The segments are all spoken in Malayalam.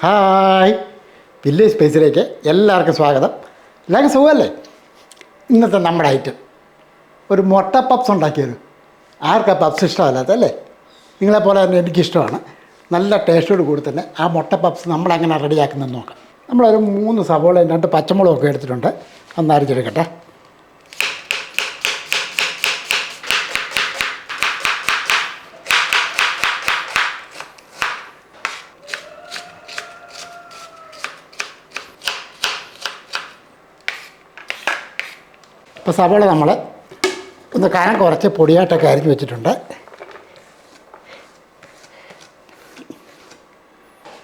ഹായ്. വില്ലേജ് സ്പേസിലേക്ക് എല്ലാവർക്കും സ്വാഗതം. എല്ലാവർക്കും സുഖമല്ലേ? ഇന്നത്തെ നമ്മുടെ ഐറ്റം ഒരു മുട്ട പപ്സ് ഉണ്ടാക്കിയത്. ആർക്കാ പപ്സ് ഇഷ്ടമല്ലാത്ത അല്ലേ നിങ്ങളെപ്പോലെ തന്നെ എനിക്കിഷ്ടമാണ്. നല്ല ടേസ്റ്റോട് കൂടി തന്നെ ആ മുട്ട പപ്സ് നമ്മളെങ്ങനെ റെഡിയാക്കുന്നതെന്ന് നോക്കാം. നമ്മളൊരു മൂന്ന് സവോളയും രണ്ട് പച്ചമുളകൊക്കെ എടുത്തിട്ടുണ്ട്. ഒന്ന് അരിച്ചെടുക്കട്ടെ ഇപ്പോൾ സവാള നമ്മൾ ഒന്ന് കനം കുറച്ച് പൊടിയായിട്ടൊക്കെ അരിഞ്ഞ് വെച്ചിട്ടുണ്ട്.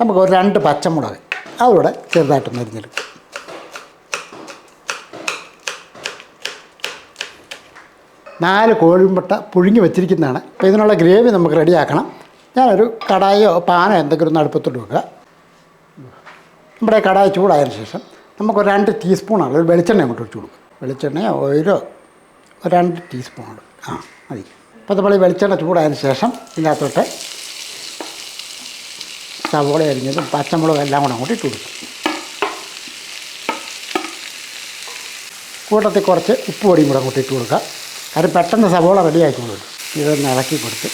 നമുക്ക് ഒരു രണ്ട് പച്ചമുളക് അതുകൂടെ ചെറുതായിട്ട് അരിഞ്ഞെടുക്കും. നാല് കോഴിമുട്ട പുഴുങ്ങി വെച്ചിരിക്കുന്നതാണ്. അപ്പോൾ ഇതിനുള്ള ഗ്രേവി നമുക്ക് റെഡിയാക്കണം. ഞാനൊരു കടായോ പാനോ എന്തെങ്കിലും ഒന്ന് അടുപ്പത്തോട്ട് വെക്കുക. നമ്മുടെ കടായ ചൂടായതിനു ശേഷം നമുക്കൊരു രണ്ട് ടീസ്പൂണാണ് ഒരു വെളിച്ചെണ്ണ അങ്ങോട്ട് ഒഴിച്ചു കൊടുക്കും വെളിച്ചെണ്ണയോ ഓയിലോ ഒരു രണ്ട് ടീസ്പൂൺ ആ മതി. അപ്പോൾ നമ്മൾ ഈ വെളിച്ചെണ്ണ ചൂടായതിനു ശേഷം ഇതിനകത്തോട്ട് സവോള അരിഞ്ഞതും പച്ചമുളകും എല്ലാം കൂടെ അങ്ങോട്ട് ഇട്ട് കൊടുക്കും. കൂട്ടത്തിൽ കുറച്ച് ഉപ്പ് പൊടിയും കൂടെ അങ്ങോട്ട് ഇട്ട് കൊടുക്കുക കാരണം പെട്ടെന്ന് സവോള റെഡി ആയിക്കോളൂ. ഇതൊന്ന് ഇളക്കി കൊടുത്ത്.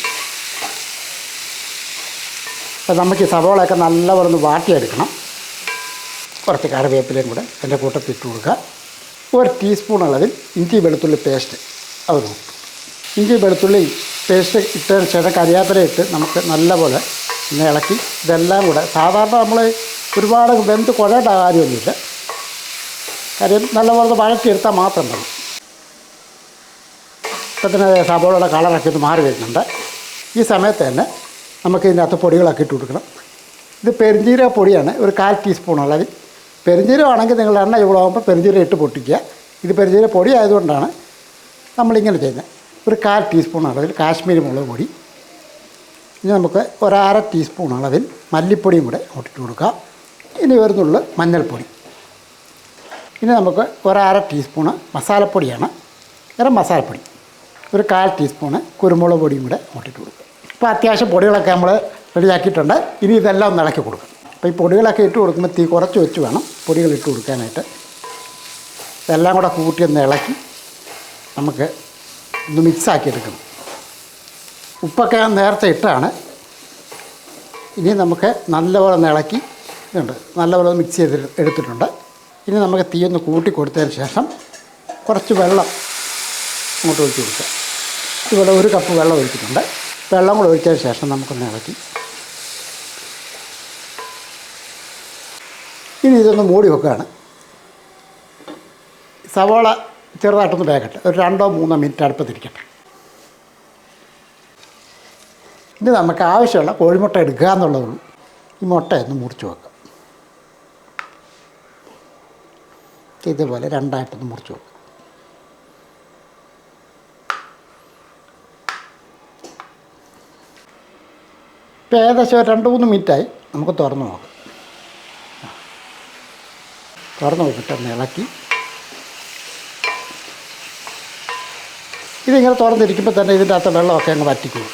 അപ്പോൾ നമുക്ക് ഈ സവോളയൊക്കെ നല്ലപോലെ ഒന്ന് വാട്ടിയെടുക്കണം. കുറച്ച് കറിവേപ്പിലയും കൂടെ എന്റെ കൂട്ടത്തിൽ ഇട്ട് കൊടുക്കുക ഒരു ടീസ്പൂൺ അളവിൽ ഇഞ്ചി വെളുത്തുള്ളി പേസ്റ്റ് അത് നോക്കും. ഇഞ്ചി വെളുത്തുള്ളി പേസ്റ്റ് ഇട്ടതിന് ശേഷം കരിയാപ്പില ഇട്ട് നമുക്ക് നല്ലപോലെ ഒന്ന് ഇളക്കി. ഇതെല്ലാം കൂടെ സാധാരണ നമ്മൾ ഒരുപാട് വെന്ത് കുഴയേണ്ട കാര്യമൊന്നുമില്ല. കാര്യം നല്ലപോലെ വഴക്കിയെടുത്താൽ മാത്രം മതി. ഇപ്പം തന്നെ സബോളയുടെ കളറൊക്കെ ഒന്ന് മാറി വരുന്നുണ്ട്. ഈ സമയത്ത് തന്നെ നമുക്ക് ഇതിനകത്ത് പൊടികളൊക്കെ ഇട്ട് കൊടുക്കണം. ഇത് പെരിഞ്ജീരക പൊടിയാണ്. ഒരു കാൽ ടീസ്പൂൺ അളവിൽ. പെരിഞ്ജീരകം ആണെങ്കിൽ നിങ്ങൾ എണ്ണ ചൂടാകുമ്പോൾ പെരിഞ്ചീരം ഇട്ട് പൊട്ടിക്കുക. ഇത് പെരിഞ്ജീരക പൊടി ആയതുകൊണ്ടാണ് നമ്മളിങ്ങനെ ചെയ്യുന്നത്. ഒരു കാൽ ടീസ്പൂൺ അളവിൽ കാശ്മീരി മുളക് പൊടി. ഇനി നമുക്ക് ഒരര ടീസ്പൂൺ അളവിൽ മല്ലിപ്പൊടിയും കൂടെ ഇട്ട് കൊടുക്കാം. ഇനി വരുന്നുള്ളു മഞ്ഞൾപ്പൊടി. ഇനി നമുക്ക് ഒരര ടീസ്പൂണ് മസാലപ്പൊടിയാണ്. വേറെ മസാലപ്പൊടി. ഒരു കാൽ ടീസ്പൂണ് കുരുമുളക് പൊടിയും കൂടെ ഇട്ട് കൊടുക്കുക ഇപ്പോൾ അത്യാവശ്യം പൊടികളൊക്കെ നമ്മൾ റെഡിയാക്കിയിട്ടുണ്ട്. ഇനി ഇതെല്ലാം ഒന്ന് ഇളക്കി കൊടുക്കും. അപ്പോൾ ഈ പൊടികളൊക്കെ ഇട്ട് കൊടുക്കുമ്പോൾ തീ കുറച്ച് വെച്ച് വേണം. പൊടികൾ ഇട്ട് കൊടുക്കാനായിട്ട് ഇതെല്ലാം കൂടെ കൂട്ടി ഒന്ന് ഇളക്കി നമുക്ക് ഒന്ന് മിക്സാക്കി എടുക്കണം ഉപ്പൊക്കെ നേരത്തെ ഇട്ടാണ്. ഇനി നമുക്ക് നല്ലപോലെ ഒന്ന് ഇളക്കി ഇതുണ്ട്. നല്ലപോലെ ഒന്ന് മിക്സ് ചെയ്ത് എടുത്തിട്ടുണ്ട്. ഇനി നമുക്ക് തീ ഒന്ന് കൂട്ടി കൊടുത്തതിന് ശേഷം കുറച്ച് വെള്ളം അങ്ങോട്ട് ഒഴിച്ച് കൊടുക്കുക ഇവിടെ ഒരു കപ്പ് വെള്ളം ഒഴിച്ചിട്ടുണ്ട്. വെള്ളം കൂടെ ഒഴിച്ചതിന് ശേഷം നമുക്കൊന്ന് ഇളക്കി. ഇതൊന്ന് മൂടി വെക്കുകയാണ്. സവാള ചെറുതായിട്ടൊന്ന് വേകട്ടെ ഒരു രണ്ടോ മൂന്നോ മിനിറ്റ് അടുപ്പത്തിരിക്കട്ടെ. ഇനി നമുക്ക് ആവശ്യമുള്ള കോഴിമുട്ട എടുക്കുക എന്നുള്ളതുള്ളൂ. ഈ മുട്ടയൊന്ന് മുറിച്ച് വെക്കാം. ഇതുപോലെ രണ്ടായിട്ടൊന്ന് മുറിച്ച് വെക്കാം. ഇപ്പോൾ ഏകദേശം രണ്ട് മൂന്ന് മിനിറ്റായി. നമുക്ക് തുറന്ന് നോക്കാം. തുറന്ന് നോക്കിട്ടൊന്ന് ഇളക്കി. ഇതിങ്ങനെ തുറന്നിരിക്കുമ്പോൾ തന്നെ ഇതിന്റെ അകത്ത് വെള്ളമൊക്കെ അങ്ങ് വറ്റിക്കും.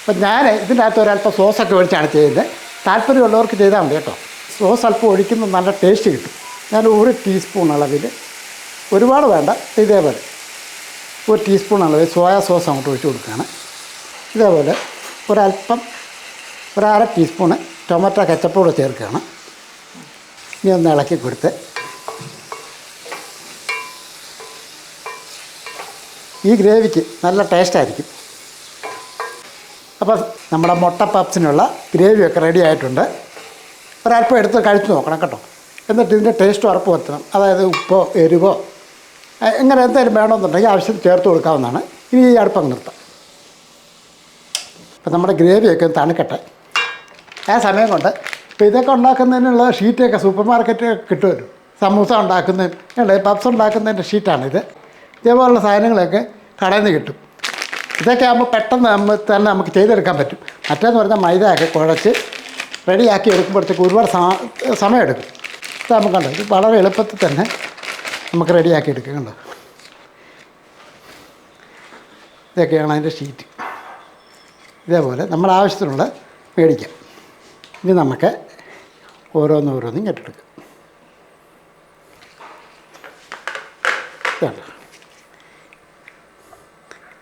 അപ്പം ഞാൻ ഇതിന്റെ അകത്ത് ഒരല്പം സോസൊക്കെ ഒഴിച്ചാണ് ചെയ്യുന്നത്. താല്പര്യമുള്ളവർക്ക് ചെയ്താൽ മതി കേട്ടോ. സോസ് അല്പം ഒഴിക്കുമ്പോൾ നല്ല ടേസ്റ്റ് കിട്ടും. ഞാൻ ഒരു ടീസ്പൂൺ അളവിൽ ഒരുപാട് വേണ്ട ഇതേപോലെ ഒരു ടീസ്പൂൺ അളവിൽ സോയാ സോസ് അങ്ങോട്ട് ഒഴിച്ച് കൊടുക്കുകയാണ്. ഇതേപോലെ ഒരല്പം ഒരര ടീസ്പൂണ് ടൊമാറ്റോ കച്ചപ്പോട് ചേർക്കുകയാണ്. ഇനി ഒന്ന് ഇളക്കി കൊടുത്ത് ഈ ഗ്രേവിക്ക് നല്ല ടേസ്റ്റായിരിക്കും അപ്പോൾ നമ്മുടെ മുട്ട പപ്സിനുള്ള ഗ്രേവിയൊക്കെ റെഡി ആയിട്ടുണ്ട്. ഒരല്പം എടുത്ത് കഴിച്ചു നോക്കണം കേട്ടോ. എന്നിട്ട് ഇതിന്റെ ടേസ്റ്റ് ഉറപ്പ് വരുത്തണം. അതായത് ഉപ്പോ എരിവോ എങ്ങനെ എന്തെങ്കിലും വേണമെന്നുണ്ടെങ്കിൽ ആവശ്യത്തിന് ചേർത്ത് കൊടുക്കാവുന്നതാണ്. ഇനി ഈ അടുപ്പം നിർത്താം. അപ്പം നമ്മുടെ ഗ്രേവിയൊക്കെ തണുക്കട്ടെ. ആ സമയം കൊണ്ട് ഇപ്പോൾ ഇതൊക്കെ ഉണ്ടാക്കുന്നതിനുള്ള ഷീറ്റൊക്കെ സൂപ്പർ മാർക്കറ്റിൽ കിട്ടുമല്ലോ സമൂസ ഉണ്ടാക്കുന്നതിന് പപ്സ് ഉണ്ടാക്കുന്നതിന്റെ ഷീറ്റാണിത് ഇതേപോലുള്ള സാധനങ്ങളൊക്കെ കടയിൽ നിന്ന് കിട്ടും. ഇതൊക്കെ ആകുമ്പോൾ പെട്ടെന്ന് നമ്മൾ തന്നെ നമുക്ക് ചെയ്തെടുക്കാൻ പറ്റും. മറ്റേന്ന് പറഞ്ഞാൽ മൈദ ഒക്കെ കുഴച്ച് റെഡിയാക്കി എടുക്കുമ്പോഴത്തേക്ക് ഒരുപാട് സമയമെടുക്കും. ഇത് നമുക്ക് കണ്ടോ? ഇത് വളരെ എളുപ്പത്തിൽ തന്നെ നമുക്ക് റെഡിയാക്കി എടുക്കാം കണ്ടോ? ഇതൊക്കെയാണ് അതിന്റെ ഷീറ്റ് ഇതേപോലെ നമ്മുടെ ആവശ്യത്തിനുള്ള മേടിക്കാം. ഇനി നമുക്ക് ഓരോന്നോരോന്നും കെട്ടെടുക്കാം.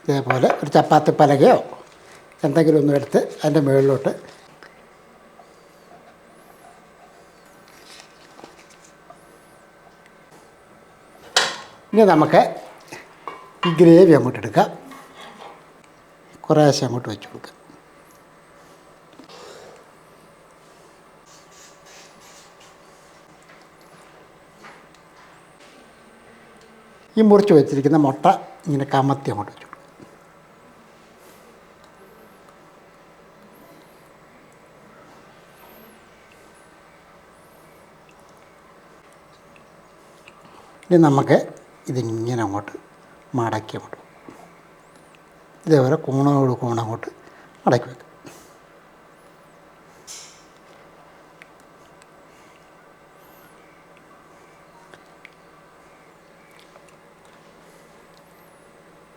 ഇതേപോലെ ഒരു ചപ്പാത്തി പലകയോ എന്തെങ്കിലും ഒന്നും എടുത്ത് അതിന്റെ മുകളിലോട്ട് ഇനി നമുക്ക് ഈ ഗ്രേവി അങ്ങോട്ട് എടുക്കാം കുറേശ്ശെ അങ്ങോട്ട് വെച്ച് കൊടുക്കുക ഈ മുറിച്ച് വെച്ചിരിക്കുന്ന മുട്ട ഇങ്ങനെ കമത്തി അങ്ങോട്ട് വെച്ചു ഇനി നമുക്ക് ഇതിങ്ങനെ അങ്ങോട്ട് മടക്കി അങ്ങോട്ട്. ഇതേപോലെ കൂണോട് കൂണങ്ങോട്ട് മടക്കി വെക്കും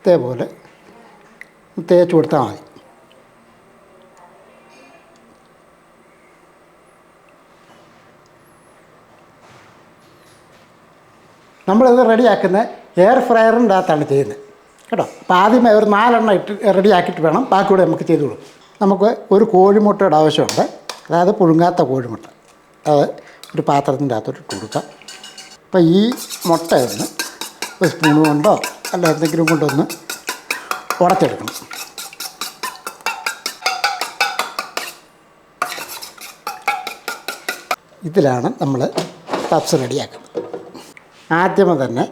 ഇതേപോലെ തേച്ച് കൊടുത്താൽ മതി. നമ്മളിത് റെഡിയാക്കുന്നത് എയർ ഫ്രയറിന്റെ അകത്താണ് ചെയ്യുന്നത്. കേട്ടോ? അപ്പോൾ ആദ്യമേ ഒരു നാലെണ്ണം ഇട്ട് റെഡിയാക്കിയിട്ട് വേണം. ബാക്കി കൂടെ നമുക്ക് ചെയ്തു കൊടുക്കും. നമുക്ക് ഒരു കോഴിമുട്ടയുടെ ആവശ്യമുണ്ട്. അതായത് പുഴുങ്ങാത്ത കോഴിമുട്ട. അത് ഒരു പാത്രത്തിന്റെ അകത്തോട്ട് ഇട്ട് കൊടുക്കാം. അപ്പോൾ ഈ മുട്ടയൊന്ന് ഒരു സ്പൂൺ കൊണ്ടോ അല്ല എന്തെങ്കിലും കൊണ്ടൊന്ന് ഉടച്ചെടുക്കണം ഇതിലാണ് നമ്മൾ പപ്സ് റെഡിയാക്കുന്നത്. ആദ്യമേ തന്നെ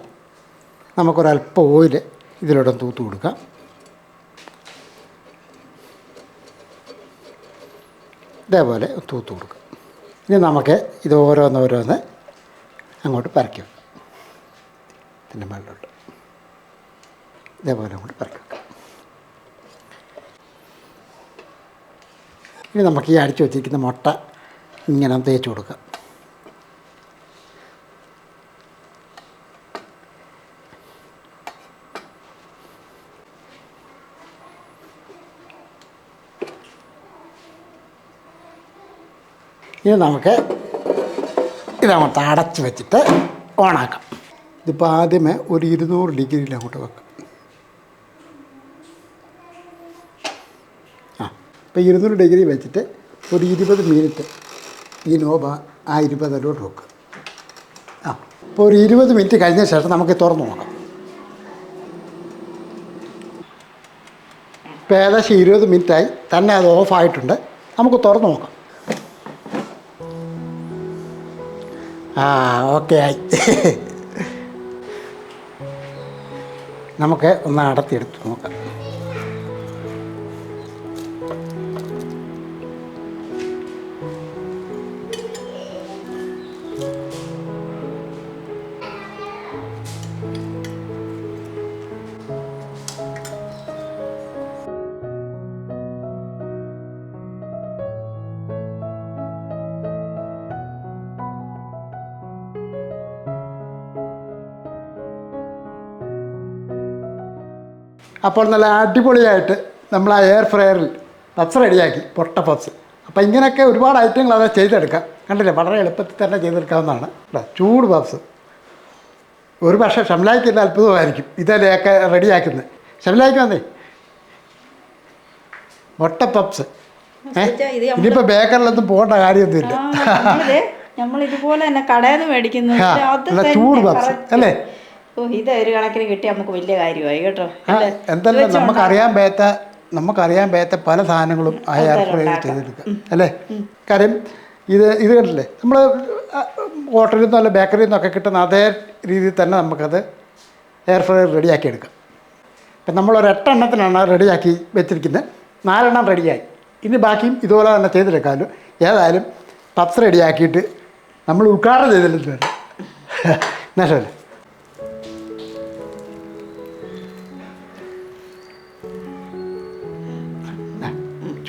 നമുക്കൊരല്പം ഓയിൽ ഇതിലൂടെ തൂത്ത് കൊടുക്കാം. ഇതേപോലെ തൂത്ത് കൊടുക്കാം. ഇനി നമുക്ക് ഇത് ഓരോന്നോരോന്ന് അങ്ങോട്ട് പരക്കി. വെക്കാം ഇതിന്റെ മുകളിലോട്ട് ഇതേപോലെ കൂടി പരക്കി ഇനി നമുക്ക് ഈ അടിച്ചു വച്ചിരിക്കുന്ന മുട്ട ഇങ്ങനെ തേച്ച് കൊടുക്കാം. ഇനി നമുക്ക് ഇതങ്ങോട്ട് അടച്ച് വെച്ചിട്ട് ഓണാക്കാം. ഇതിപ്പോൾ ആദ്യമേ ഒരു ഇരുന്നൂറ് ഡിഗ്രിയിൽ അങ്ങോട്ട് വെക്കാം ആ ഇപ്പോൾ ഇരുന്നൂറ് ഡിഗ്രി വെച്ചിട്ട് ഒരു ഇരുപത് മിനിറ്റ് ഈ നോബ ആ ഇരുപതിലോട്ട് വെക്കുക ആ അപ്പോൾ ഒരു ഇരുപത് മിനിറ്റ് കഴിഞ്ഞ ശേഷം നമുക്ക് തുറന്നു നോക്കാം. ഇപ്പോൾ ഏകദേശം ഇരുപത് മിനിറ്റായി. തന്നെ അത് ഓഫായിട്ടുണ്ട് നമുക്ക് തുറന്നു നോക്കാം. ആ ഓക്കെ ആയി. നമുക്ക് ഒന്ന് അടത്തിയെടുത്ത് നോക്കാം. അപ്പോൾ നല്ല അടിപൊളിയായിട്ട് നമ്മൾ ആ എയർ ഫ്രയറിൽ പപ്സ് റെഡിയാക്കി പൊട്ട പപ്സ് അപ്പോൾ ഇങ്ങനെയൊക്കെ ഒരുപാട് ഐറ്റങ്ങൾ അത് ചെയ്തെടുക്കാം. കണ്ടില്ലേ? വളരെ എളുപ്പത്തിൽ തന്നെ ചെയ്തെടുക്കാവുന്നതാണ്. കേട്ടോ ചൂട് പപ്സ് ഒരു പക്ഷേ ഷംലായിക്ക് ഇത് അത്ഭുതമായിരിക്കും. ഇതല്ലേയൊക്കെ റെഡിയാക്കുന്നത് ഷംലായിക്ക് വന്നേ. മുട്ട പപ്സ് ഇനിയിപ്പോൾ ബേക്കറിലൊന്നും പോകേണ്ട കാര്യമൊന്നുമില്ല. ഇല്ല നമ്മൾ ഇതുപോലെ തന്നെ കടയിൽ നിന്ന് മേടിക്കുന്നു. ആ, പക്ഷെ തന്നെ ചൂട് പപ്സ് അല്ലേ? ഓ ഇത് ഒരു കണക്കിന് കിട്ടി നമുക്ക് വലിയ കാര്യമായി കേട്ടോ? എന്തല്ല നമുക്കറിയാൻ പേത്ത നമുക്കറിയാൻ പേത്ത പല സാധനങ്ങളും ആ എയർ ഫ്രൈ ചെയ്തെടുക്കാം. അല്ലേ? കാര്യം ഇത് ഇത് കണ്ടില്ലേ? നമ്മൾ ഹോട്ടലിൽ നിന്നോ അല്ല ബേക്കറിയിൽ നിന്നൊക്കെ കിട്ടുന്ന അതേ രീതിയിൽ തന്നെ നമുക്കത് എയർ ഫ്രൈ റെഡിയാക്കി എടുക്കാം. ഇപ്പം നമ്മളൊരു എട്ടെണ്ണത്തിനാണ് റെഡിയാക്കി വെച്ചിരിക്കുന്നത്. നാലെണ്ണം റെഡിയായി ഇനി ബാക്കിയും ഇതുപോലെ തന്നെ ചെയ്തെടുക്കാമല്ലോ. ഏതായാലും പത്ത് റെഡിയാക്കിയിട്ട് നമ്മൾ ഉദ്ഘാടനം ചെയ്തിട്ടുണ്ട്. എന്നാ ശരി.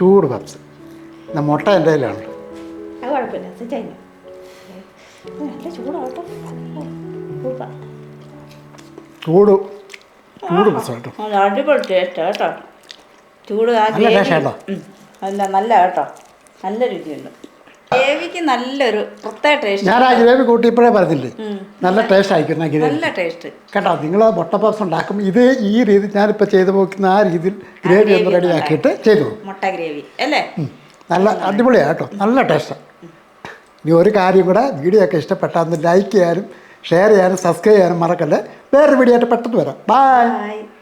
ചൂട് പപ്സ്. എന്നാ മുട്ട എന്റെ കയ്യിലാണ്. അത് കുഴപ്പമില്ല നല്ല ചൂട് ചൂട് പപ്സ് കേട്ടോ. അടിപൊളി ടേസ്റ്റ് കേട്ടോ. ചൂട് നല്ല അല്ല നല്ല കേട്ടോ. നല്ല രുചിയുണ്ട്. ഗ്രേവിക്ക് നല്ലൊരു പ്രത്യേക ടേസ്റ്റ് ഞാൻ ആ ഗ്രേവി കൂട്ടിയപ്പോഴേ പറഞ്ഞില്ലേ? നല്ല ടേസ്റ്റ് ആയിരിക്കും ആ ഗ്രേവി നല്ല ടേസ്റ്റ് കേട്ടോ നിങ്ങൾ മുട്ട പപ്സ് ഉണ്ടാക്കും. ഇത് ഈ രീതി ഞാനിപ്പോൾ ചെയ്തു പോകുന്ന ആ രീതിയിൽ ഗ്രേവി ഒന്ന് റെഡി ആക്കിയിട്ട് ചെയ്തു മുട്ട ഗ്രേവി അല്ലേ? നല്ല അടിപൊളിയാണ് കേട്ടോ നല്ല ടേസ്റ്റാണ് ഇനി ഒരു കാര്യം കൂടെ വീഡിയോ ഒക്കെ ഇഷ്ടപ്പെട്ടാൽ ഒന്ന് ലൈക്ക് ചെയ്യാനും ഷെയർ ചെയ്യാനും സബ്സ്ക്രൈബ് ചെയ്യാനും മറക്കല്ലേ? വേറൊരു വീഡിയോ ആയിട്ട് പെട്ടെന്ന് വരാം. ബൈ